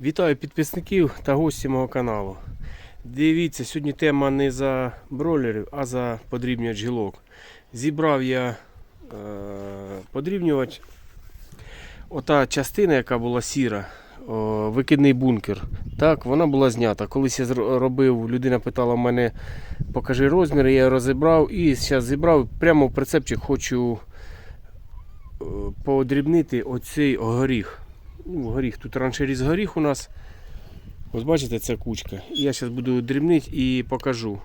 Вітаю підписників та гостів мого каналу. Дивіться, сьогодні тема не за бройлерів, а за подрібнювач гілок. Зібрав я е, подрібнювач. Ота частина, яка була сіра, о, викидний бункер. Так, вона була знята. Колись я робив, людина питала мене, покажи розміри, я розібрав і зараз зібрав прямо в прицепчик хочу е, подрібнити оцей горіх. Ну, горіх. Тут раніше ріс горіх у нас. Ось бачите, це кучка. Я зараз буду дрібнити і покажу.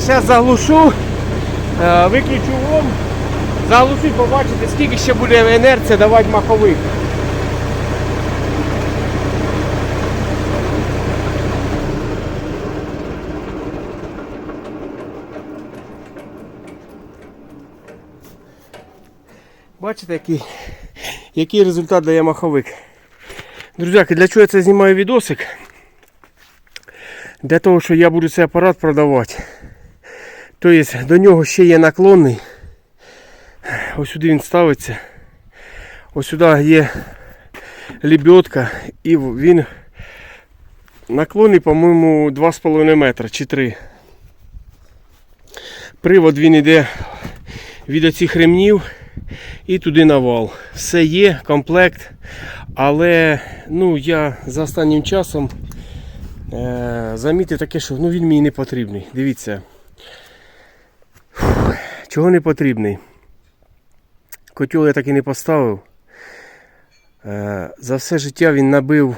Дивіться, зараз заглушу, е, виключу вом, заглушу і побачите, скільки ще буде інерція давати маховик. Бачите, який, який результат дає маховик. Друзяки, для чого я це знімаю відосик? Для того, що я буду цей апарат продавати. Тобто до нього ще є наклонний. Ось він ставиться. Ось сюди є лебедка і він наклонний, по-моєму, 2,5 метра чи 3. Привод він йде від оцих ремнів. і туди навал. Все є, комплект. Але ну, я за останнім часом е, замітив таке, що ну, він мені не потрібний. Дивіться. Чого не потрібний? Котел я так і не поставив. Е, за все життя він набив,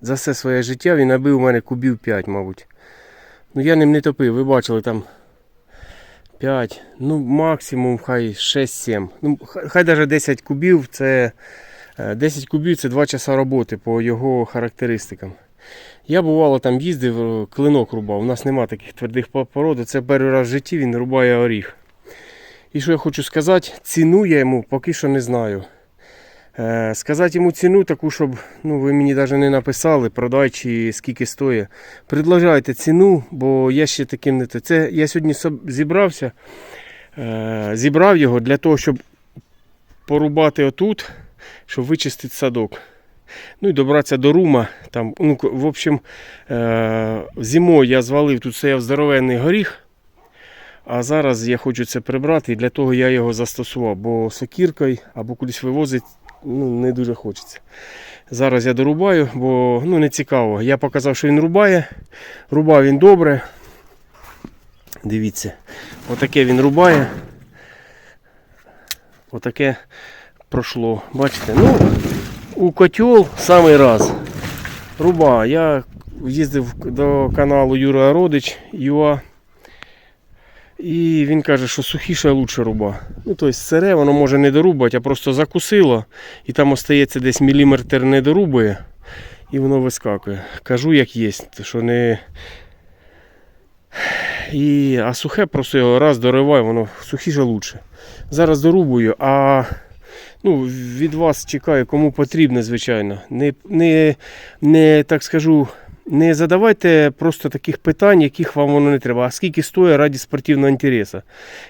за все своє життя він набив у мене кубів 5, мабуть. Ну я ним не топив, ви бачили там 5, ну максимум хай 6-7. Ну, хай, навіть 10 кубів це е, 10 кубів це 2 часа роботи по його характеристикам. Я бувало там їздив, е, клинок рубав. У нас нема таких твердих по- пород. Це перший раз в житті він рубає оріг. І що я хочу сказати, ціну я йому поки що не знаю. Е, сказати йому ціну таку, щоб ну, ви мені навіть не написали, продай чи скільки стоїть. Предложайте ціну, бо я ще таким не. Це я сьогодні зібрався, е, зібрав його для того, щоб порубати отут, щоб вичистити садок. Ну і добратися до рума. Там, ну, в общем, е, зимою я звалив тут стояв здоровенний горіх. А зараз я хочу це прибрати, і для того я його застосував, бо сокіркою або кудись вивозить ну, не дуже хочеться. Зараз я дорубаю, бо ну, не цікаво. Я показав, що він рубає. Рубав він добре. Дивіться, отаке він рубає. Отаке пройшло. Бачите? Ну, у котел самий раз. Руба. Я їздив до каналу Юра Родич ЮА. І він каже, що сухіша лучше руба. Ну, тобто сире, воно може не дорубати, а просто закусило, і там остається десь міліметр не дорубує, і воно вискакує. Кажу, як є, що не. І, а сухе просто його раз дориваю, воно сухіше лучше. Зараз дорубую, а ну, від вас чекаю, кому потрібно, звичайно. Не, не, не так скажу, не задавайте просто таких питань, яких вам воно не треба. А скільки стоїть раді спортивного інтересу.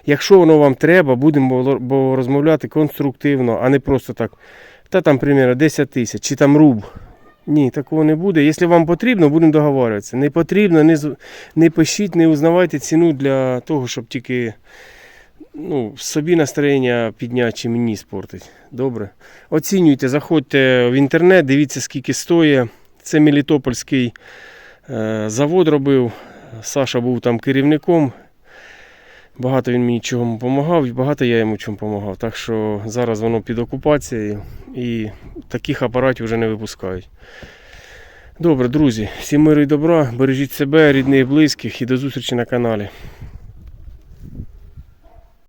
Якщо воно вам треба, будемо розмовляти конструктивно, а не просто так. Та там, примірно, 10 тисяч чи там руб. Ні, такого не буде. Якщо вам потрібно, будемо договарюватися. Не потрібно, не, не пишіть, не узнавайте ціну для того, щоб тільки ну, собі настроєння підняти чи мені спортить. Добре. Оцінюйте, заходьте в інтернет, дивіться, скільки стоїть. Це Мелітопольський е, завод робив. Саша був там керівником. Багато він мені чого допомагав, і багато я йому чому допомагав. Так що зараз воно під окупацією і таких апаратів вже не випускають. Добре, друзі, всім миру і добра, бережіть себе, рідних, близьких і до зустрічі на каналі.